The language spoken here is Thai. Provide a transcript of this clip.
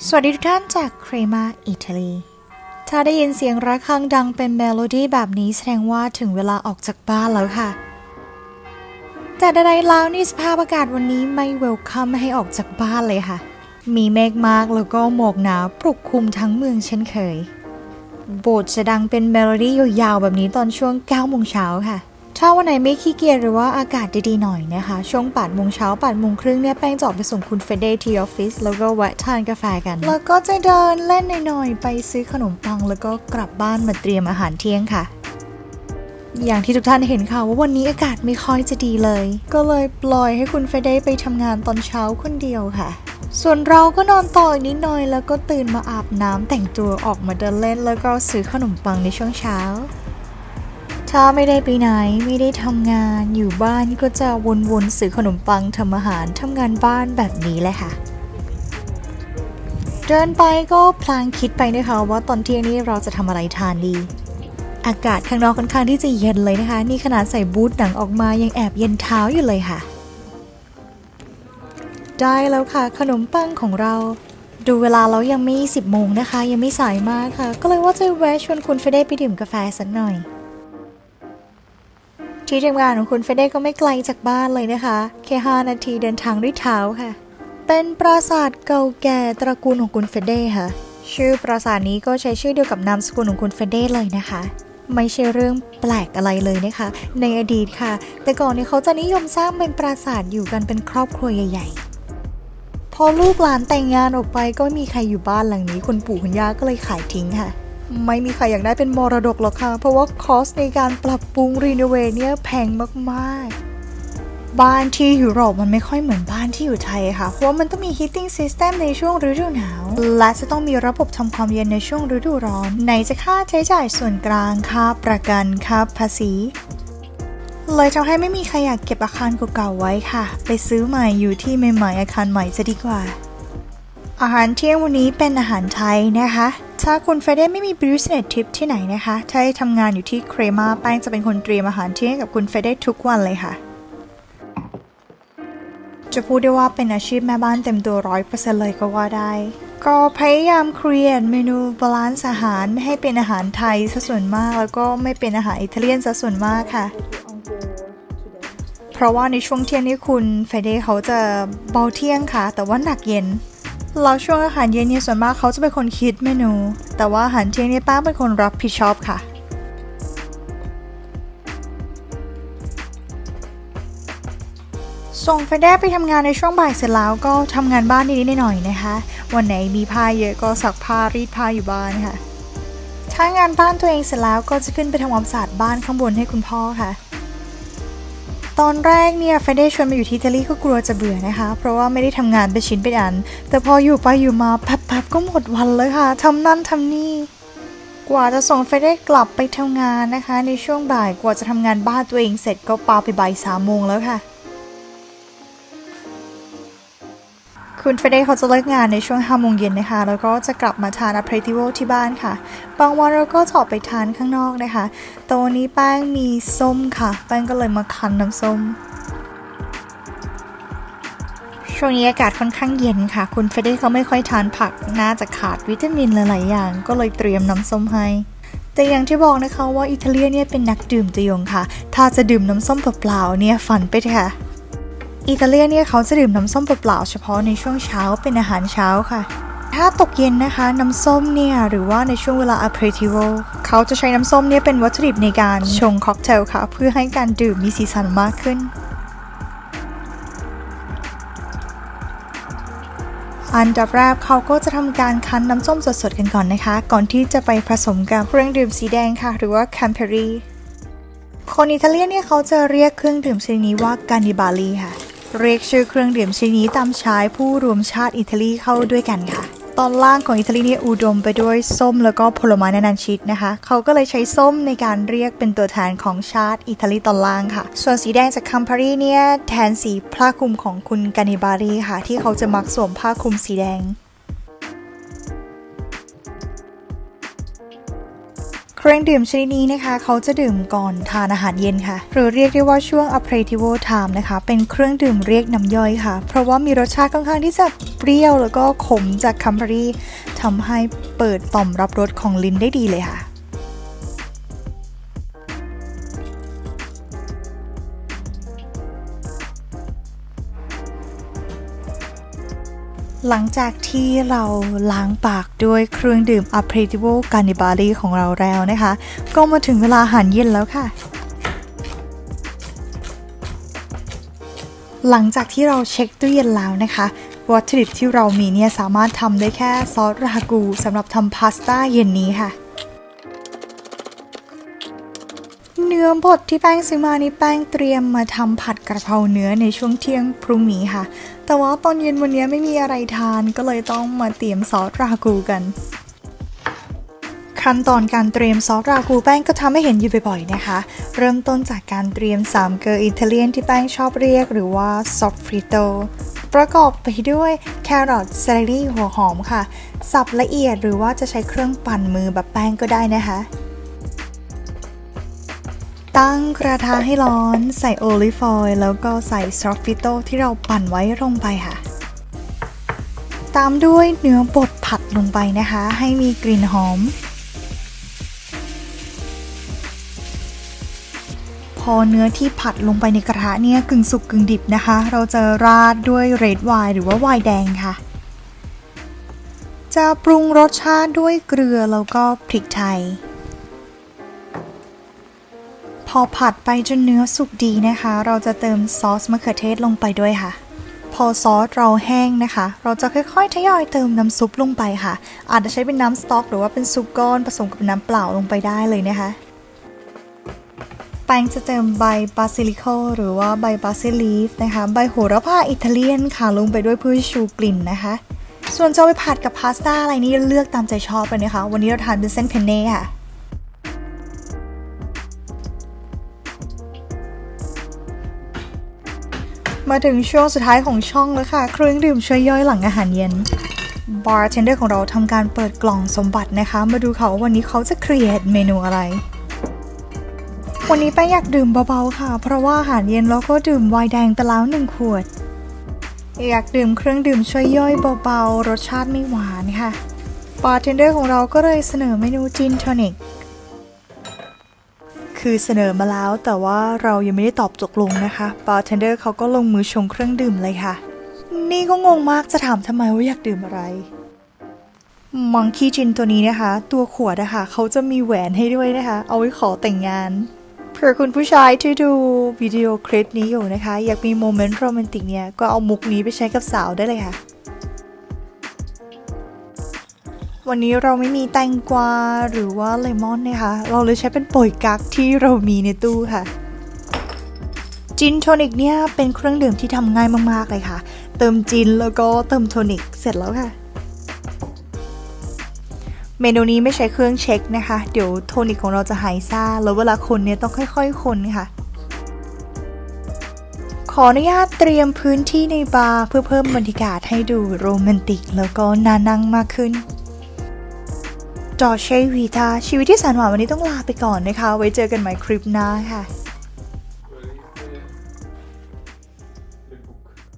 สวัสดีทุกท่านจากครมาอิตาลี ถ้าได้ยินเสียงระฆังดังเป็นเมโลดี้แบบนี้แสดงว่าถึงเวลาออกจากบ้านแล้วค่ะ แต่ใดๆแล้วนี่สภาพอากาศวันนี้ไม่เวลคัมให้ออกจากบ้านเลยค่ะ มีเมฆมากแล้วก็หมอกหนาปกคลุมทั้งเมืองเช่นเคย โบสถ์จะดังเป็นเมโลดี้ยาวๆแบบนี้ตอนช่วง9โมงเช้าค่ะ ถ้าวันไหนไม่ขี้เกียจหรือว่าอากาศดีๆหน่อยนะคะ ช่วง8โมงเช้า8โมงครึ่งเนี่ยแป้งจะออกไปส่งคุณเฟเดที่ออฟฟิศแล้วก็แวะทานกาแฟกัน แล้วก็จะเดินเล่นหน่อยๆ ไปซื้อขนมปัง แล้วก็กลับบ้านมาเตรียมอาหารเที่ยงค่ะ อย่างที่ทุกท่านเห็นค่ะว่าวันนี้อากาศไม่ค่อยจะดีเลย ก็เลยปล่อยให้คุณเฟเดไปทำงานตอนเช้าคนเดียวค่ะส่วนเราก็นอนต่ออีกนิดหน่อยแล้วก็ตื่นมาอาบน้ำแต่งตัวออกมาเดินเล่น แล้วก็ซื้อขนมปังในช่วงเช้า ถ้าไม่ได้ไปไหนไม่ได้ทำงานอยู่บ้านก็จะวนๆซื้อขนมปังทำอาหารทำงานบ้านแบบนี้แหละค่ะ เดินไปก็พลางคิดไปนะคะว่าตอนเที่ยงนี้เราจะทำอะไรทานดี อากาศข้างนอกค่อนข้างที่จะเย็นเลยนะคะ นี่ขนาดใส่บูทหนังออกมายังแอบเย็นเท้าอยู่เลยค่ะ ได้แล้วค่ะ ขนมปังของเราดูเวลาแล้วยังไม่ 10โมงนะคะ ยังไม่สายมากค่ะ ก็เลยว่าจะแวะชวนคุณเฟเดไปดื่มกาแฟสักหน่อย ที่ทำงานของคุณเฟเด้ก็ไม่ไกลจากบ้านเลยนะคะ แค่ 5 นาทีเดินทางด้วยเท้าค่ะ เป็นปราสาทเก่าแก่ตระกูลของคุณเฟเด้ค่ะ ชื่อปราสาทนี้ก็ใช้ชื่อเดียวกับนามสกุลของคุณเฟเด้เลยนะคะ ไม่ใช่เรื่องแปลกอะไรเลยนะคะ ในอดีตค่ะ แต่ก่อนเนี่ยเขาจะนิยมสร้างเป็นปราสาทอยู่กันเป็นครอบครัวใหญ่ ๆ พอลูกหลานแต่งงานออกไปก็ไม่มีใครอยู่บ้านหลังนี้คุณปู่คุณย่าก็เลยขายทิ้งค่ะ ไม่มีใครอยากได้เป็นมรดกหรอกค่ะ เพราะว่าคอสในการปรับปรุงรีโนเวทเนี่ยแพงมากๆ บ้านที่ยุโรปมันไม่ค่อยเหมือนบ้านที่อยู่ไทยค่ะ เพราะว่ามันต้องมี heating system ในช่วงฤดูหนาว และจะต้องมีระบบทำความเย็นในช่วงฤดูร้อน ไหนจะค่าใช้จ่ายส่วนกลางค่าประกันค่าภาษีเลยทำให้ไม่มีใครอยากเก็บอาคารเก่าๆไว้ค่ะ ไปซื้อใหม่อยู่ที่ใหม่ๆอาคารใหม่จะดีกว่า อาหารเที่ยงวันนี้เป็นอาหารไทยนะคะ ถ้าคุณเฟรเดไม่มี business trip ที่ไหนนะคะถ้าทำงานอยู่ที่เครมาแป้งจะเป็นคนเตรียมอาหารเที่ยงให้กับคุณเฟรเดทุกวันเลยค่ะ จะพูดได้ว่าเป็นอาชีพแม่บ้านเต็มตัวร้อยเปอร์เซ็นต์เลยก็ว่าได้ ก็พยายาม create เมนูบาลานซ์อาหารไม่ให้เป็นอาหารไทยซะส่วนมาก แล้วก็ไม่เป็นอาหารอิตาเลียนซะส่วนมากค่ะเพราะว่าในช่วงเที่ยงนี้คุณเฟเดเขาจะเบาเที่ยงค่ะ แต่ว่าหนักเย็น เราช่วงอาหารเย็นเนี่ยส่วนมากเขาจะเป็นคนคิดเมนู แต่ว่าอาหารเที่ยงเนี่ยป้าเป็นคนรับผิดชอบค่ะ ส่งเฟเดไปทำงานในช่วงบ่ายเสร็จแล้วก็ทำงานบ้านนิดๆหน่อยๆนะคะ วันไหนมีผ้าเยอะก็ซักผ้ารีดผ้าอยู่บ้านค่ะถ้างานบ้านตัวเองเสร็จแล้วก็จะขึ้นไปทำความสะอาดบ้านข้างบนให้คุณพ่อค่ะ ตอนแรกเนี่ยเฟเดชวนมาอยู่ที่อิตาลีก็กลัวจะเบื่อนะคะ เพราะว่าไม่ได้ทำงานเป็นชิ้นเป็นอัน แต่พออยู่ไปอยู่มาแป๊บๆก็หมดวันเลยค่ะทำนั่นทำนี่ กว่าจะส่งเฟเดกลับไปทำงานนะคะ ในช่วงบ่ายกว่าจะทำงานบ้านตัวเองเสร็จก็ปาไปบ่ายสามโมงแล้วค่ะ คุณเฟเดเขาจะเลิกงานในช่วง5โมงเย็นนะคะ แล้วก็จะกลับมาทานอ p เพรติโวที่บ้านค่ะ บางวันเราก็จะออกไปทานข้างนอกนะคะต่วันนี้แป้งมีส้มค่ะ แป้งก็เลยมาคั้นน้ำส้ม ช่วงนี้อากาศค่อนข้างเย็นค่ะ คุณเฟเดเขาไม่ค่อยทานผัก น่าจะขาดวิตามินหลายๆอย่าง ก็เลยเตรียมน้ำส้มให้แต่อย่างที่บอกนะคะว่าอิตาเลียเนี่ยเป็นนักดื่มตัวยงค่ะ ถ้าจะดื่มน้ำส้มเปล่าๆเนี่ยฝันไปเถอะค่ะ อิตาเลียนเนี่ยเขาจะดื่มน้ำส้มเปล่าๆเฉพาะในช่วงเช้าเป็นอาหารเช้าค่ะ ถ้าตกเย็นนะคะ น้ำส้มเนี่ยหรือว่าในช่วงเวลา aperitivo เขาจะใช้น้ำส้มเนี่ยเป็นวัตถุดิบในการชงค็อกเทลค่ะ เพื่อให้การดื่มมีสีสันมากขึ้นอันดับแรกเขาก็จะทำการคั้นน้ำส้มสดๆกันก่อนนะคะ ก่อนที่จะไปผสมกับเครื่องดื่มสีแดงค่ะ หรือว่า Campari คนอิตาเลียนเนี่ยเขาจะเรียกเครื่องดื่มชนิดนี้ว่าการนิบาลีค่ะ เรียกชื่อเครื่องดื่มชนิดนี้ตามชายผู้รวมชาติอิตาลีเข้าด้วยกันค่ะ ตอนล่างของอิตาลีเนี่ยอุดมไปด้วยส้มแล้วก็ผลไม้นานาชนิดนะคะ เขาก็เลยใช้ส้มในการเรียกเป็นตัวแทนของชาติอิตาลีตอนล่างค่ะ ส่วนสีแดงจากคัมพารีเนี่ยแทนสีผ้าคลุมของคุณกานิบารีค่ะ ที่เขาจะมักสวมผ้าคลุมสีแดง เครื่องดื่มชนิดนี้นะคะ เขาจะดื่มก่อนทานอาหารเย็นค่ะ หรือเรียกได้ว่าช่วง aperitivo time นะคะ เป็นเครื่องดื่มเรียกน้ำย่อยค่ะ เพราะว่ามีรสชาติค่อนข้างที่จะเปรี้ยวแล้วก็ขมจากคัมบรีทำให้เปิดต่อมรับรสของลิ้นได้ดีเลยค่ะ หลังจากที่เราล้างปากด้วยเครื่องดื่ม aperitivo g a n n i b a l i ของเราแล้วนะคะ ก็มาถึงเวลาอาหารเย็นแล้วค่ะ หลังจากที่เราเช็คตู้เย็นแล้วนะคะวัตถุดิบที่เรามีเนี่ยสามารถทำได้แค่ซอสรากูสำหรับทำพาสต้าเย็นนี้ค่ะ นื้อบดที่แป้งซื้อมานี่แป้งเตรียมมาทำผัดกระเพราเนื้อในช่วงเที่ยงพรุ่งนี้ค่ะ แต่ว่าตอนเย็นวันนี้ไม่มีอะไรทานก็เลยต้องมาเตรียมซอสรากูกันขั้นตอนการเตรียมซอสรากูแป้งก็ทำให้เห็นอยู่บ่อยๆนะคะ เริ่มต้นจากการเตรียมสามเกลืออิตาเลียนที่แป้งชอบเรียกหรือว่าซอฟฟริโตประกอบไปด้วยแครอทเซเลรี่หัวหอมค่ะ สับละเอียดหรือว่าจะใช้เครื่องปั่นมือแบบแป้งก็ได้นะคะ ตั้งกระทะให้ร้อน ใส่โอลิฟอยล์แล้วก็ใส่ซอฟฟิโตที่เราปั่นไว้ลงไปค่ะ ตามด้วยเนื้อบดผัดลงไปนะคะ ให้มีกลิ่นหอม พอเนื้อที่ผัดลงไปในกระทะเนี่ยกึ่งสุกกึ่งดิบนะคะ เราจะราดด้วยเรดไวน์หรือว่าไวน์แดงค่ะ จะปรุงรสชาติด้วยเกลือแล้วก็พริกไทย พอผัดไปจนเนื้อสุกดีนะคะ เราจะเติมซอสมะเขือเทศลงไปด้วยค่ะ พอซอสเราแห้งนะคะ เราจะค่อยๆทยอยเติมน้ำซุปลงไปค่ะ อาจจะใช้เป็นน้ำสต๊อก หรือว่าเป็นซุปก้อนผสมกับน้ำเปล่าลงไปได้เลยนะคะแป้งจะเติมใบบาซิลิโคหรือว่าใบบาซิลีฟนะคะ ใบโหระพาอิตาเลียนค่ะลงไปด้วยเพื่อชูกลิ่นนะคะ ส่วนจะไปผัดกับพาสต้าอะไรนี่เลือกตามใจชอบเลยนะคะ วันนี้เราทานเป็นเส้นเพนเน่ค่ะ มาถึงช่วงสุดท้ายของช่องแล้วค่ะ เครื่องดื่มช่วยย่อยหลังอาหารเย็นบาร์เทนเดอร์ของเราทำการเปิดกล่องสมบัตินะคะ มาดูค่ะว่าวันนี้เขาจะครีเอทเมนูอะไร วันนี้แป้งอยากดื่มเบาๆค่ะ เพราะว่าอาหารเย็นแล้วก็ดื่มไวน์แดงไปแล้วหนึ่งขวด อยากดื่มเครื่องดื่มช่วยย่อยเบาๆ รสชาติไม่หวานค่ะบาร์เทนเดอร์ของเราก็เลยเสนอเมนูจินทอนิก คือเสนอมาแล้วแต่ว่าเรายังไม่ได้ตอบตกลงนะคะบาร์เทนเดอร์เขาก็ลงมือชงเครื่องดื่มเลยค่ะ นี่ก็งงมากจะถามทำไมว่าอยากดื่มอะไรมังคีจินตัวนี้นะคะ ตัวขวดนะคะเขาจะมีแหวนให้ด้วยนะคะ เอาไว้ขอแต่งงานเผื่อคุณผู้ชายที่ดูวิดีโอคลิปนี้อยู่นะคะ อยากมีโมเมนต์โรแมนติกเนี่ย ก็เอามุกนี้ไปใช้กับสาวได้เลยค่ะ วันนี้เราไม่มีแตงกวาหรือว่าเลมอนนะคะ เราเลยใช้เป็นป่ยกักที่เรามีในตู้ค่ะจินโทนิกเนี่ยเป็นเครื่องดื่มที่ทำง่ายมากๆเลยค่ะ เติมจินแล้วก็เติมโทนิกเสร็จแล้วค่ะ เมนูนี้ไม่ใช้เครื่องเช็คนะคะ เดี๋ยวโทนิกของเราจะหายซ่า แล้วเวลาคนเนี่ยต้องค่อยๆ คนค่ะ ขออนุญาตเตรียมพื้นที่ในบาร์เพื่อเพิ่มบรรยากาศให้ดูโรแมนติก แล้วก็น่านั่งมากขึ้น จอเชวีตาชีวิตที่แสนหวานวันนี้ต้องลาไปก่อนนะคะ ไว้เจอกันใหม่คลิปหน้าค่ะ